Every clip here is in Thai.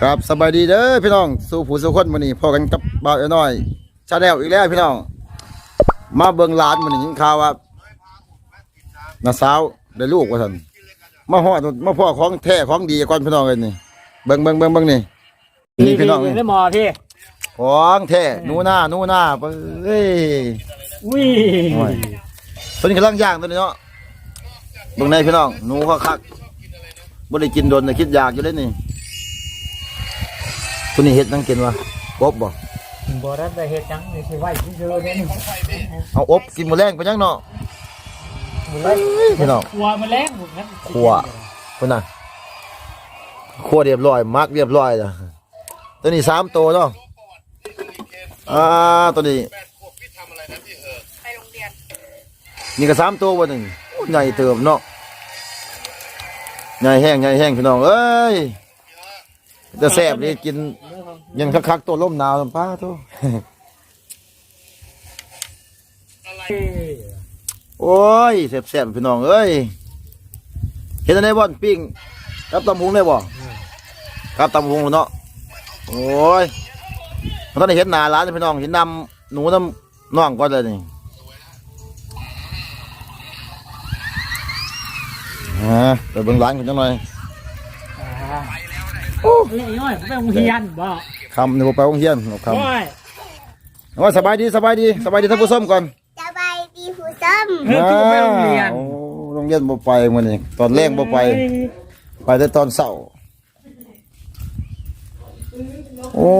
ครับสบายดีเด้อพี่น้องสู่ผู้สู่คนมื้อนี้พอกันกับบ่าวน้อยชาแนลอีกแล้วพี่น้อง มาเบิ่งหลานมื้อนี้ยินข่าวว่าน้าสาวได้ลูกว่าซั่นมาฮอดมาพ่อของแท้ของดีก่อนพี่น้องเอ้ยนี่เบิ่งเบิ่งเบิ่งเบิ่งนี่นี่พี่น้องนี่ได้หมอพี่ของแท้หนูหน้าหนูหน้าเอ้ยอุ้ยโอ้ยตัวนี้กำลังย่างตัวนี้เนาะเบิ่งในพี่น้องหนูคักๆบ่ได้กินโดนแต่คิดอยากอยู่เลยนี่ ตัวนี้เฮ็ดนังกินวะกบบ่บ่ได้ไปเฮ็ดจังนี่สิไหวที่เจอเนี่ยนี่เอาอบกินมื้อแรงไปยังเนาะบ่ได้พี่น้องขัวมาแล้วหมดนะขัวพุ่นน่ะคั่วเรียบร้อยมักเรียบร้อยจ้ะตัวนี้สามตัวเนาะอ่าตัวนี้ไปโรงเรียนนี่ก็สามตัวบ่หนึ่งโอ้ใหญ่เติมเนาะใหญ่แห้งใหญ่แห้งพี่น้องเอ้ย จะแซ่บนี่กินยังคักๆตัวล่มหนาวลำป้าโตโอ้ยแซ่บๆพี่น้องเอ้ยเห็นอันไหนบ่อนปิ้งกับตำหุงได้บ่กับตำหุงเนาะโอ้ยมันต้องได้เห็นหน้าร้านพี่น้องเห็นนำหนูน้ำน้องก่อนเลยนี่ฮะไปเบิ่งร้านกันจังหน่อย โอ้ยน้อยไปโรงเรียนบ่คำนี่บ่ไปโรงเรียนเอาคโอ้ยำว่าสบายดีสบายดีสบายดีท่านผู้ชมก่อนสบายดีผู้ซ้ำเฮ้ยกูไปโรงเรียนโอ้โรงเรียนบ่ไปมื้อนี้ตอนแรกบ่ไป ไปแต่ตอนเช้าโอ้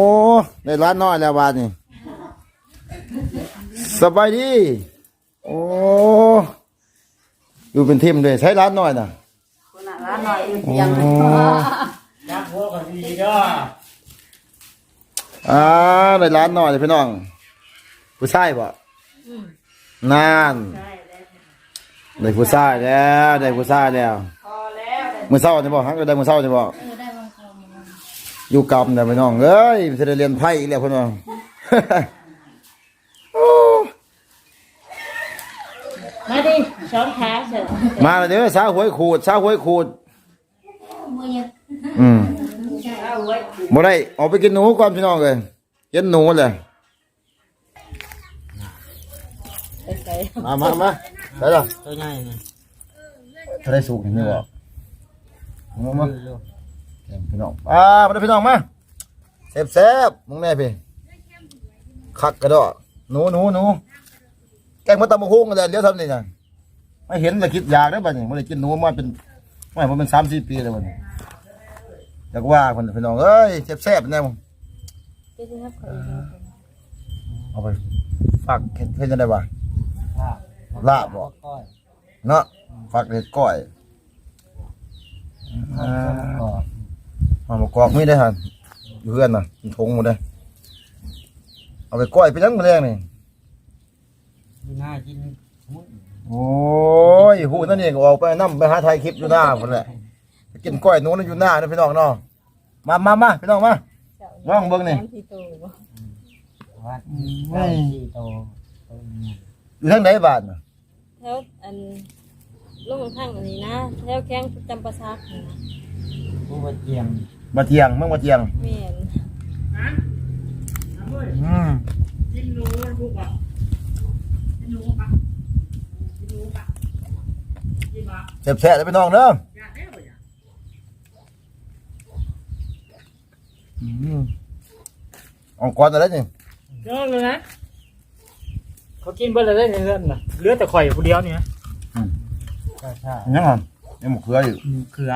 ได้ร้านน้อยแล้วบาดนี่สบายดี โอ้อยู่เป็นทีมเลยใช้ร้านน้อยน่ะยั กหัวก็ดีเด้ออ่าได้ร้านน้อยเลยพี่น้อง ผู้ชายบ่นานได้ผู้ชายแล้วได้ผู้ชายแล้วมื้อเช้าจะบอกฮักก็ได้มื้อเช้าจะบอกอยู่กรรมเด้อพี่น้องเอ้ยสิได้เรียนไพ่อีกแล้วพี่น้องโอ้มาดิช้อนขาเสร็จมาแล้วเด้อสาวหวยขูดสาวหวยขูด อืมบ่ได้ออกไปกินหนูก่อนพี่น้องเอ้ยเห็นหนูเลยไปใส่มามามาได้ละตัวใหญ่นี่ถ้าได้สุกเห็นไหมบอกมามาแกงพี่น้องอ่ามาได้อพี่น้องมาแซ่บแซ่บๆมึงแน่พี่คักกระดอหนูหนูหนูแกงมาตำมะฮุ่งกันเลยเดี๋ยวทำนี่นะไม่เห็นเลยคิดอยากได้อป่ะนี่ไม่ได้กินหนูมาเป็น ไม่ผมเป็นสามสี่ปีแล้วบัดนี้อยากว่าคนพี่น้องเอ้ยแซ่บแซ่บๆแน่มึงเจ๊จะทับเขาเอาไปฝากเห็ดเห็ดยังไงวะลาบบอกก้อยเนาะฝากเห็ดก้อยอ่าเอามากรอกไม่ได้หันอยู่เพื่อนน่ะกินทงหมดเลยเอาไปก้อยไปยังมาแรงนี่มีหน้ากิน โอ้ยหูนั่นเองออกไปนั่ไปหาไทยคลิปอยู่หน้าคนแหละไปกินก้อยหนู้นอยู่หน้านะพี่น้องเนาะมามามาพี่น้องมา ว่างเบิ่งนี่ ที่โตบ่วัดได้ที่โตอยู่ทางไหนบ้านน่ะแถวอันลงข้างอันนี้นะแถวแข้งจำปาซักนี่นะผู้บาดเจ็บมาเทียงเมื่อมาเทียง แม่นอืม กินหนูลูกอะกินหนูอะกินหนูอะกินมาแซ่บแซ่บเลยพี่น้องเด้ออยากได้บ่อยากอืมเอาก่อนอะไรนี่เลิกเลยนะเขากินเบิ่เลยได้เงินน่ะเหลือแต่ข่อยผู้เดียวเนี่ยใช่ใช่ยังอะยังหมกเขืออยู่เกลือ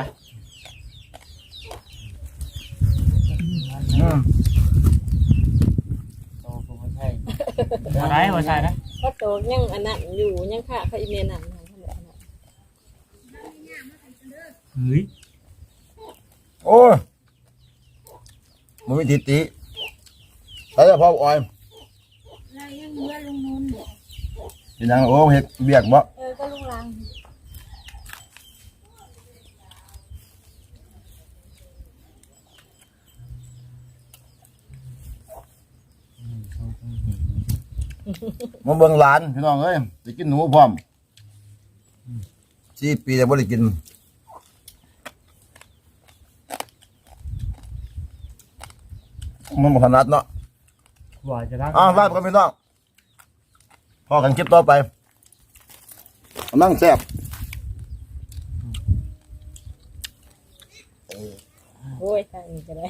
อืมโตกูไม่ใช่อะไรไม่ใช่นะ ก็โตยังอันนั้นอยู่ยังค่ะเขาอีเมลนั่นนั่นทำแบบนั้นเฮ้ยโอ้ยมันไม่ติติใส่แล้วพ่อออยแล้วยังเมื่อลงนู้นเป็นยังโอ้เฮ็ดเบียกบ่เออก็ลุงลังมาเบิ่งหลานพี่น้องเอ้ยจะกินหนูพร้อมสี่ปีแล้วบ่ได้กินมันบ่ถนัดเนาะว่าจะรักอ้าวลาไปกันพี่น้องพอกันคลิปต่อไปนั่งแซ่บโอ้ยทางนี้ก็ได้